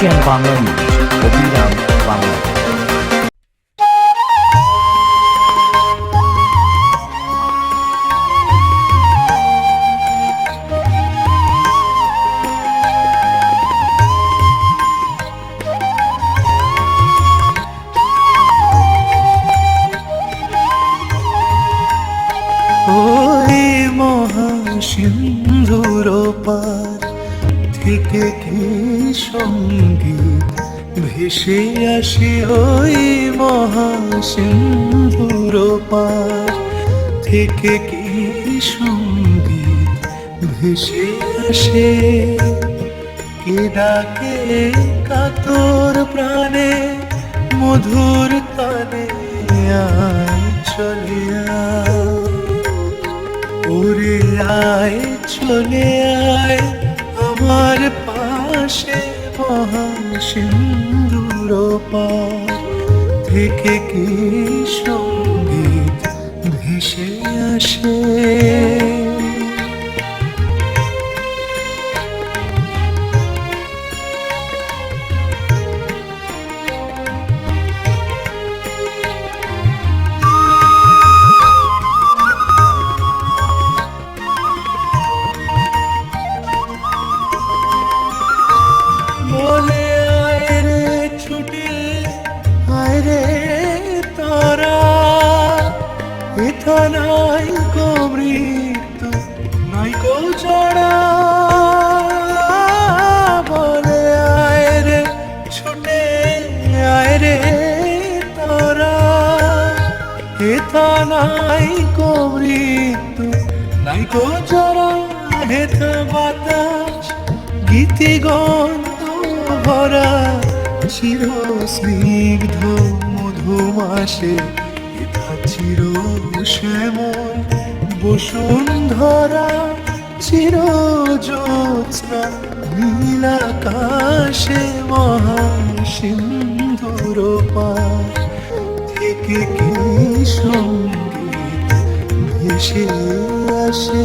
Asian Bangla news Abhiram Bangla. ওই মহাসিন্ধুর পার থেকে কি সংগীত ভেসে আসে ওই মহাসিন্ধুর পার। থেকে কি সংগীত ভেসে আসে। কে ডাকে কাতর প্রাণে? মধুর তানে আয় চলে আয়। ওরে আয় চলে আয়। পার থেকে কি সংগীত ভেসে আসে? এথা নাই কো মৃত্যু, নাই কো চড়া বলে আয় রে, ছুটে আয় রে তারা। হেথা নাই কো মৃত্যু, নাই কো চড়া হেথা বাতাস, গীতি গন্ধ ভরা চির স্নিগ্ধ মধুমাসে চির শ্যামল বসুন্ধরা চির জ্যোৎস্না নীলাকাশে মহাসিন্ধুর পার থেকে কি সংগীত ভেসে আসে?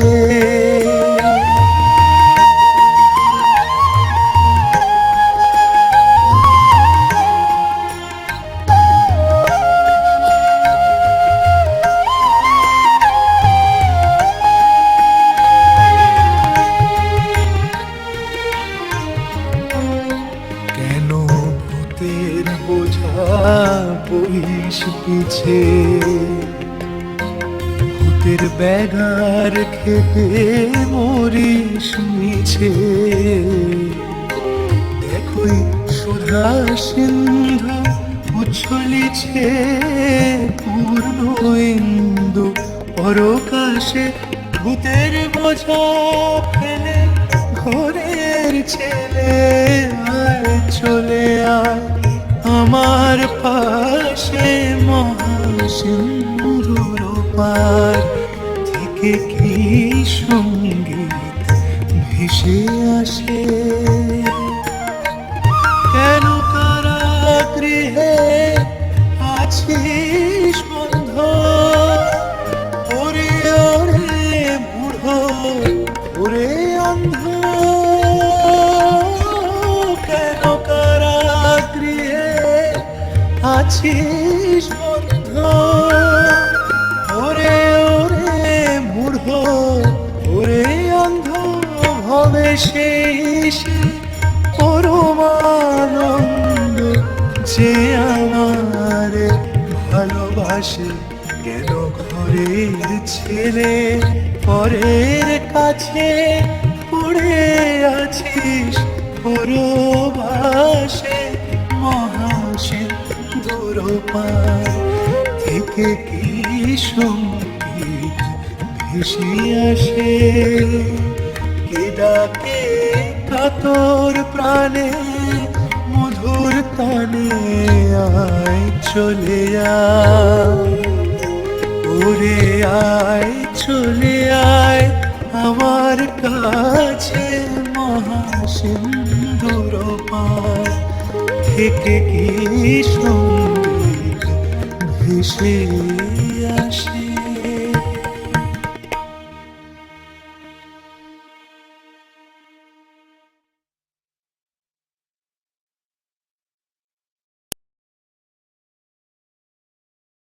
পিছে। ভূতের ব্যাগার খেতে মরিস মিছে। দেখোই সুধা সিন্ধু উচ্ছলিছে, পূর্ণ ইন্দু পরকাশে ভূতের বোঝা ফেলে, ঘরের ছেলে আয় চলে আয় আমার পাশে মহাসিন্ধুর পার থেকে কি সংগীত ভেসে আসে? আছিস বন্ধ? ওরে ওরে বুড়ো ওরে অন্ধ ভবে সে পরমানন্দ যে আমার ভালোবাসে কেন ঘরের ছেলে, পরের কাছে পড়ে আছিস, পরবাসে দূরপার থেকে কি সংগীত ভেসে আসে? কে কাতর প্রাণে, মধুর তানে আয় চলে ওরে আয় চলে আয় আমার কাছে মহাসিন্ধুর পার থেকে কি সংগীত ভেসে আসে।